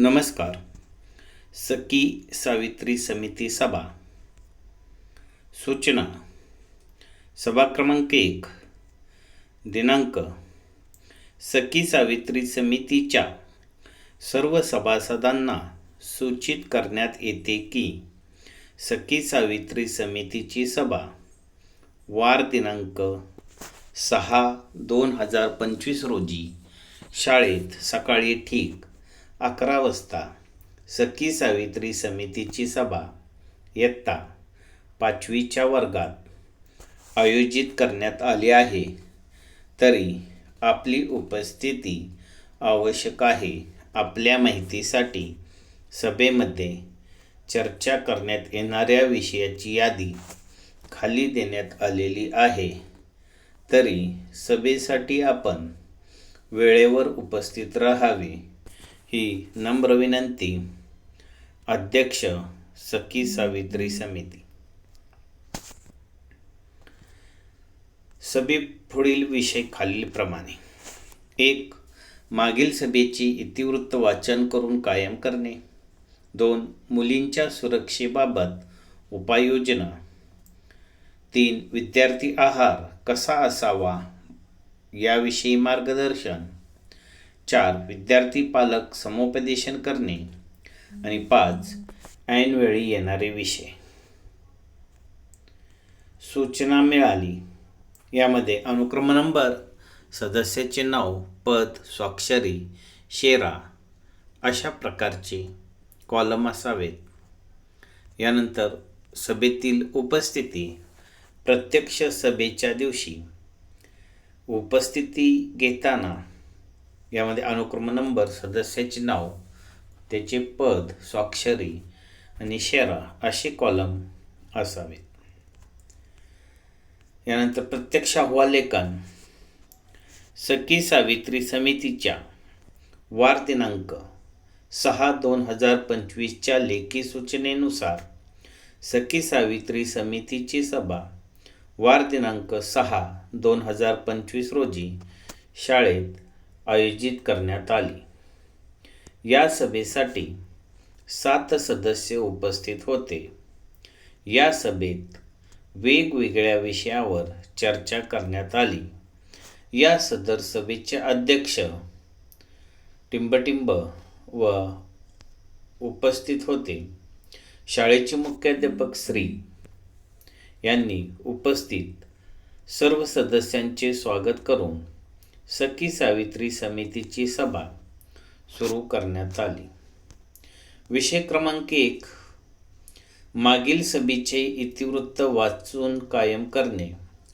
नमस्कार. सखी सावित्री समिती सभा. सूचना. सभा क्रमांक एक. दिनांक. सखी सावित्री समितीच्या सर्व सभासदांना सूचित करण्यात येते की सखी सावित्री समितीची सभा वार दिनांक सहा दोन हजार पंचवीस रोजी शाळेत सकाळी ठीक अकरा वाजता सखी सावित्री समितीची सभा इयत्ता पाचवीच्या वर्गात आयोजित करण्यात आली आहे. तरी आपली उपस्थिती आवश्यक आहे. आपल्या माहितीसाठी सभेमध्ये चर्चा करण्यात येणाऱ्या विषयाची यादी खाली देण्यात आलेली आहे. तरी सभेसाठी आपण वेळेवर उपस्थित राहावे. ही नम्र विनंती. अध्यक्ष सखी सावित्री समिती. सभी पुढील विषय खालीलप्रमाणे. एक मागील सभेची इतिवृत्त वाचन करून कायम करणे. दोन मुलींच्या सुरक्षेबाबत उपाययोजना. तीन विद्यार्थी आहार कसा असावा याविषयी मार्गदर्शन. चार विद्यार्थी पालक समुपदेशन करणे. आणि पाच ऐनवेळी येणारे विषय. सूचना मिळाली. यामध्ये अनुक्रम नंबर सदस्याचे नाव पद स्वाक्षरी शेरा अशा प्रकारचे कॉलम असावेत. यानंतर सभेतील उपस्थिती प्रत्यक्ष सभेच्या दिवशी. उपस्थिती घेताना यामध्ये अनुक्रम नंबर सदस्याचे नाव त्याचे पद स्वाक्षरी आणि शेरा असे कॉलम असावेत. यानंतर प्रत्यक्ष अहवाल लेखन. सखी सावित्री समितीच्या वार दिनांक सहा दोन हजार पंचवीसच्या लेखी सूचनेनुसार सखी सावित्री समितीची सभा वार दिनांक सहा दोन हजार पंचवीस रोजी शाळेत आयोजित करण्यात आली. या सभेसाठी सात सदस्य उपस्थित होते. या सभेत वेगवेगळ्या विषयावर चर्चा करण्यात आली. या सदर सभेचे अध्यक्ष टिंबटिंब व उपस्थित होते. शाळेचे मुख्याध्यापक श्री यांनी उपस्थित सर्व सदस्यांचे स्वागत करून सखी सावित्री समितीची सभा सुरू करण्यात आली. विषय क्रमांक एक मागील सभेचे इतिवृत्त वाचून कायम करणे.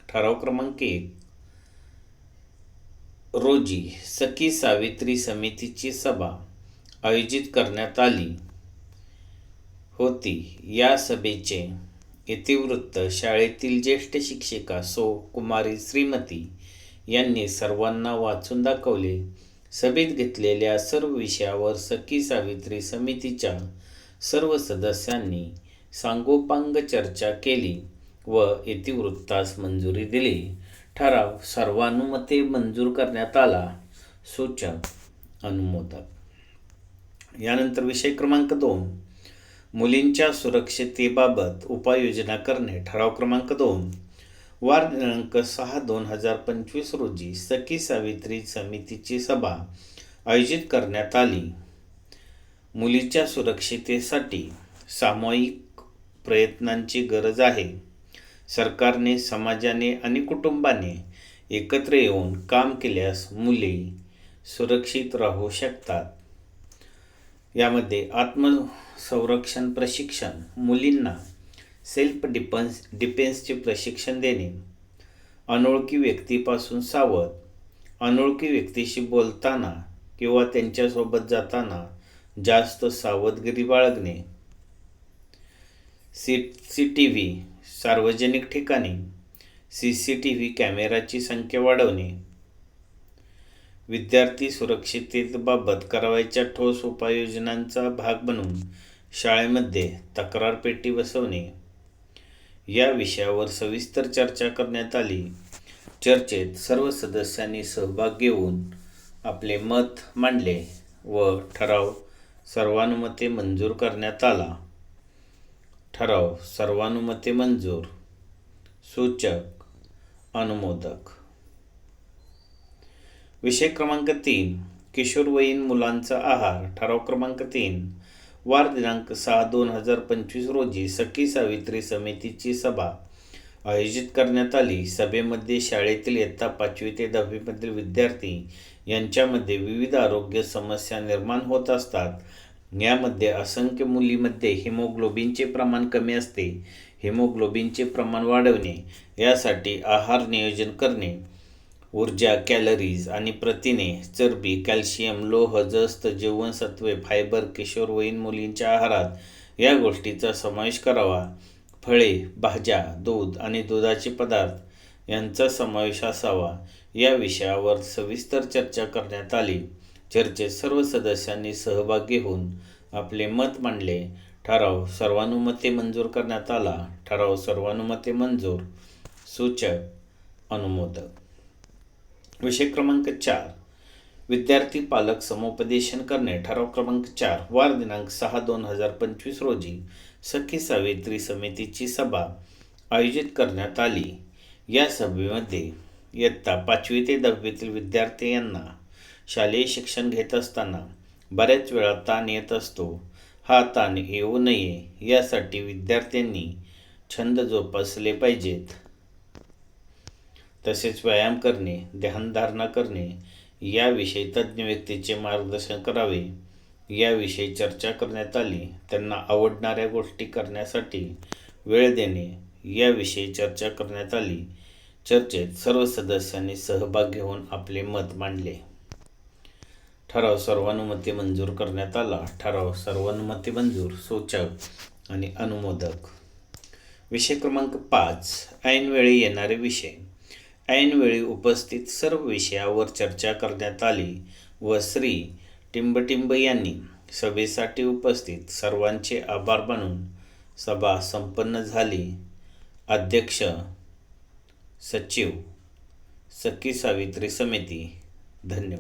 ठराव क्रमांक एक रोजी सखी सावित्री समितीची सभा आयोजित करण्यात आली होती. या सभेचे इतिवृत्त शाळेतील ज्येष्ठ शिक्षिका सो कुमारी श्रीमती यांनी सर्वांना वाचून दाखवले. सभेत घेतलेल्या सर्व विषयावर सखी सावित्री समितीच्या सर्व सदस्यांनी सांगोपांग चर्चा केली व इतिवृत्तास मंजुरी दिली. ठराव सर्वानुमते मंजूर करण्यात आला सूचक अनुमोदक. यानंतर विषय क्रमांक दोन. मुलींच्या सुरक्षितेबाबत उपाययोजना करणे ठराव क्रमांक दोन. वार दिनांक सहा दोन हजार पंचवीस रोजी सखी सावित्री समितीची सभा आयोजित करण्यात आली. मुलीच्या सुरक्षितेसाठी सामूहिक प्रयत्नांची गरज आहे. सरकारने समाजाने आणि कुटुंबाने एकत्र येऊन काम केल्यास मुले सुरक्षित राहू शकतात. यामध्ये आत्मसंरक्षण प्रशिक्षण मुलींना सेल्फ डिफेन्स डिफेन्सचे प्रशिक्षण देणे. अनोळखी व्यक्तीपासून सावध. अनोळखी व्यक्तीशी बोलताना किंवा त्यांच्यासोबत जाताना जास्त सावधगिरी बाळगणे. सी सी टी व्ही सार्वजनिक ठिकाणी. सी सी टी व्ही कॅमेराची संख्या वाढवणे. विद्यार्थी सुरक्षिततेबाबत करावयाच्या ठोस उपाययोजनांचा भाग बनून शाळेमध्ये तक्रार पेटी बसवणे. या विषयावर सविस्तर चर्चा करण्यात आली. चर्चेत सर्व सदस्यांनी सहभाग घेऊन आपले मत मांडले व ठराव सर्वानुमते मंजूर करण्यात आला. ठराव सर्वानुमते मंजूर. सूचक. अनुमोदक. विषय क्रमांक तीन. किशोरवयीन मुलांचा आहार. ठराव क्रमांक तीन. वार दिनांक सहा दोन हजार पंचवीस रोजी सखी सावित्री समितीची सभा आयोजित करण्यात आली. सभेमध्ये शाळेतील इयत्ता पाचवी ते दहावीमधील विद्यार्थी यांच्यामध्ये विविध आरोग्य समस्या निर्माण होत असतात. यामध्ये असंख्य मुलीमध्ये हिमोग्लोबिनचे प्रमाण कमी असते. हिमोग्लोबिनचे प्रमाण वाढवणे यासाठी आहार नियोजन करणे ऊर्जा कॅलरीज आणि प्रथिने चरबी कॅल्शियम लोह जस्त जीवनसत्वे फायबर किशोरवयीन मुलींच्या आहारात या गोष्टीचा समावेश करावा. फळे भाज्या दूध आणि दुधाचे पदार्थ यांचा समावेश असावा. या विषयावर सविस्तर चर्चा करण्यात आली. चर्चेत सर्व सदस्यांनी सहभागी होऊन आपले मत मांडले. ठराव सर्वानुमते मंजूर करण्यात आला. ठराव सर्वानुमते मंजूर. सूचक अनुमोदक. विषय क्रमांक चार. विद्यार्थी पालक समुपदेशन करणे. ठराव क्रमांक चार. वार दिनांक सहा दोन हजार पंचवीस रोजी सखी सावित्री समितीची सभा आयोजित करण्यात आली. या सभेमध्ये इयत्ता पाचवी ते दहावीतील विद्यार्थी यांना शालेय शिक्षण घेत असताना बऱ्याच वेळा ताण येत असतो. हा ताण येऊ नये यासाठी विद्यार्थ्यांनी छंद जोपासले पाहिजेत. तसेच व्यायाम करणे ध्यानधारणा करणे याविषयी तज्ज्ञ व्यक्तीचे मार्गदर्शन करावे. याविषयी चर्चा करण्यात आली. त्यांना आवडणाऱ्या गोष्टी करण्यासाठी वेळ देणे याविषयी चर्चा करण्यात आली. चर्चेत सर्व सदस्यांनी सहभाग घेऊन आपले मत मांडले. ठराव सर्वानुमते मंजूर करण्यात आला. ठराव सर्वानुमते मंजूर सूचक आणि अनुमोदक. विषय क्रमांक पाच. ऐनवेळी येणारे विषय. ऐनवेळी उपस्थित सर्व विषयावर चर्चा करण्यात आली व श्री टिंबटिंब यांनी सभेसाठी उपस्थित सर्वांचे आभार मानून सभा संपन्न झाली. अध्यक्ष सचिव सखी सावित्री समिती धन्यवाद.